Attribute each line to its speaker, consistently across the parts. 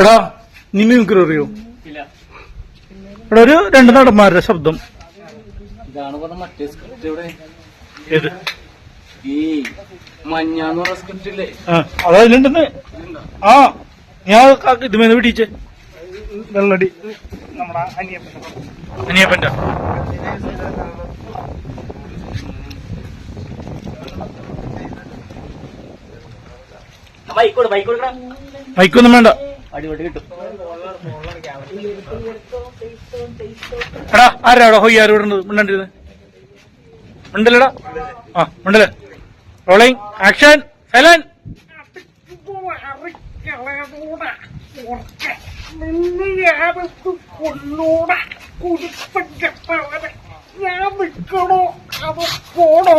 Speaker 1: എടാ നീ മിമിക്രി അറിയോ?
Speaker 2: ഇവിടെ
Speaker 1: എടാ ഒരു രണ്ട് നടന്മാരുടെ ശബ്ദം.
Speaker 2: ഇതാണ് പറഞ്ഞ മറ്റേ സ്ക്രിപ്റ്റ് ഇവിടെ.
Speaker 1: ഏത്?
Speaker 2: ഈ മഞ്ഞാന്ന് പറഞ്ഞ സ്ക്രിപ്റ്റ് ഇല്ലേ?
Speaker 1: ആ ഞാൻ ഇതുമേന്ന് പിടിച്ചേ. വെള്ളടി. നമ്മുടെ അനിയപ്പന്റെ
Speaker 2: ബൈക്കോട് ബൈക്കോട്
Speaker 1: മൈക്കൊന്നും വേണ്ട.
Speaker 2: അടിപൊളി കിട്ടും.
Speaker 1: എടാ ആരാടാ? ഹൊയ്യ ആരോട് ഇവിടെ മിണ്ടണ്ടിരുന്നത് മിണ്ടല്ലടാ? ആ മിണ്ടല്ലേ റോളിംഗ് ആക്ഷൻ സൈലൻ
Speaker 3: ഞാൻ നിൽക്കണോ അത് പോണോ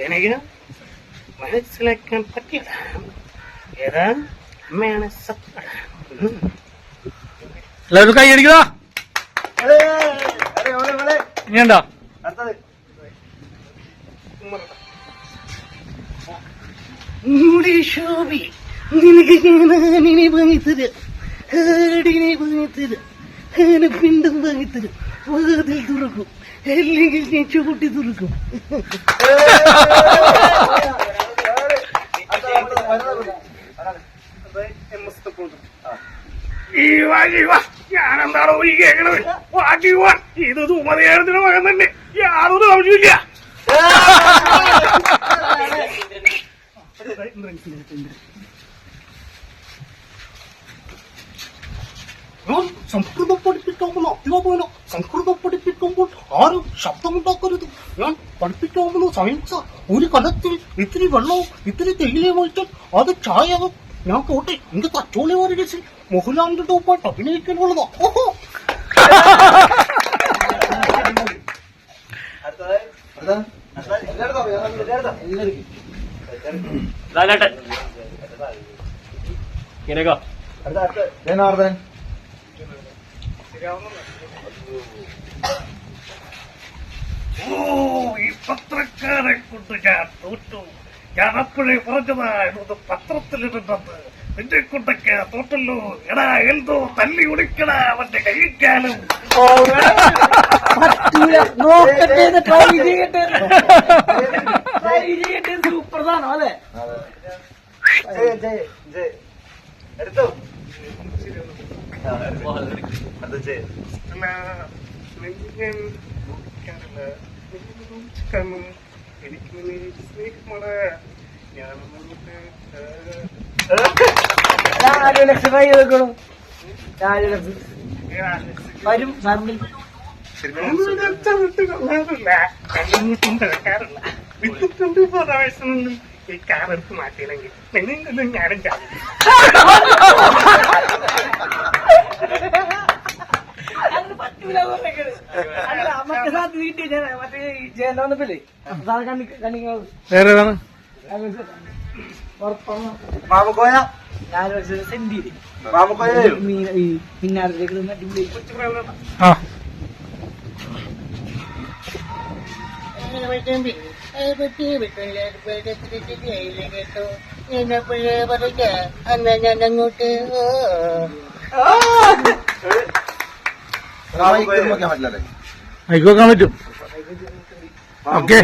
Speaker 3: എനിക്ക് മനസ്സിലാക്കാൻ പറ്റിയതാ ഏതാ? അമ്മയാണ് സത്യം.
Speaker 1: എല്ലാവരും കൈ അടിക്കടാ ഇനി എന്താ
Speaker 3: മൂടി ശോഭി നിനക്ക് ഞാനിനെ വാങ്ങിത്തര. ഹാടിനെ വാങ്ങിത്തര. ഹാന പിണ്ടം വാങ്ങിത്തര. വാതിൽ തുറക്കും. അല്ലെങ്കിൽ ഞാൻ ചൂട്ടി തുറക്കും. ഞാനെന്താണോ ഈ കേൾക്കണത് ബാക്കി വാ. ഇത് തുമതയാരത്തിന്റെ മകൻ തന്നെ. യാതൊരു ആവശ്യമില്ല ഞാൻ സംസ്കൃതം പഠിപ്പിക്കാമെന്ന് അധ്യാപകനോ സംസ്കൃതം പഠിപ്പിക്കുമ്പോൾ ആരും ശബ്ദമുണ്ടാക്കരുത്? ഞാൻ പഠിപ്പിക്കാമെന്ന് സയൻസ് ഒരു കലത്തിൽ ഇത്തിരി വെള്ളവും ഇത്തിരി തേയിലയും ഒഴിച്ചാൽ അത് ചായകും ഞാൻ പോട്ടെ എന്റെ തച്ചോളി ഒരു കേസിൽ മോഹൻലാലിന്റെ ടോപ്പായിട്ട് അഭിനയിക്കാനുള്ളതാ. ഓഹോ!
Speaker 2: ലാലേട്ടൻ ഇങ്ങനെയൊക്കെ
Speaker 3: ഓ ഈ പത്രക്കാരെ കൊണ്ട് ഞാൻ തോറ്റു. ഞാൻ അപ്പോഴേ പറഞ്ഞതായിരുന്നു പത്രത്തിലിരുന്നത് നിന്റെ കൊണ്ടൊക്കെ തോട്ടല്ലോ എടാ എന്തോ തല്ലി ഒടിക്കടാ അവന്റെ കഴിക്കാനും
Speaker 2: സൂപ്പർ
Speaker 3: എനിക്ക് സ്നേഹമാണ് ഞാൻ
Speaker 2: വരും സാറിന്
Speaker 3: വിത്തിട്ടുണ്ട് പ്രാവശ്യമൊന്നും ഈ കാറെടുത്ത് മാറ്റിയില്ലെങ്കിൽ നിന്നും ഞാനും ചാടും
Speaker 2: മറ്റേ സാധനം കിട്ടി മറ്റേ ജയന്ത വന്നപ്പോഴേ സാറ് കണ്ണി കണ്ണി
Speaker 1: വേറെ ഏതാണ്
Speaker 4: മാമക്കോയ
Speaker 2: നാല് വർഷം സെന്റ്
Speaker 4: മാമക്കോയ
Speaker 2: ഈ പിന്നാറിലേക്ക് അടിപൊളി
Speaker 1: ആ.
Speaker 3: അങ്ങോട്ട്
Speaker 4: പറ്റില്ലല്ലേ
Speaker 1: വെക്കാൻ പറ്റും ഓക്കെ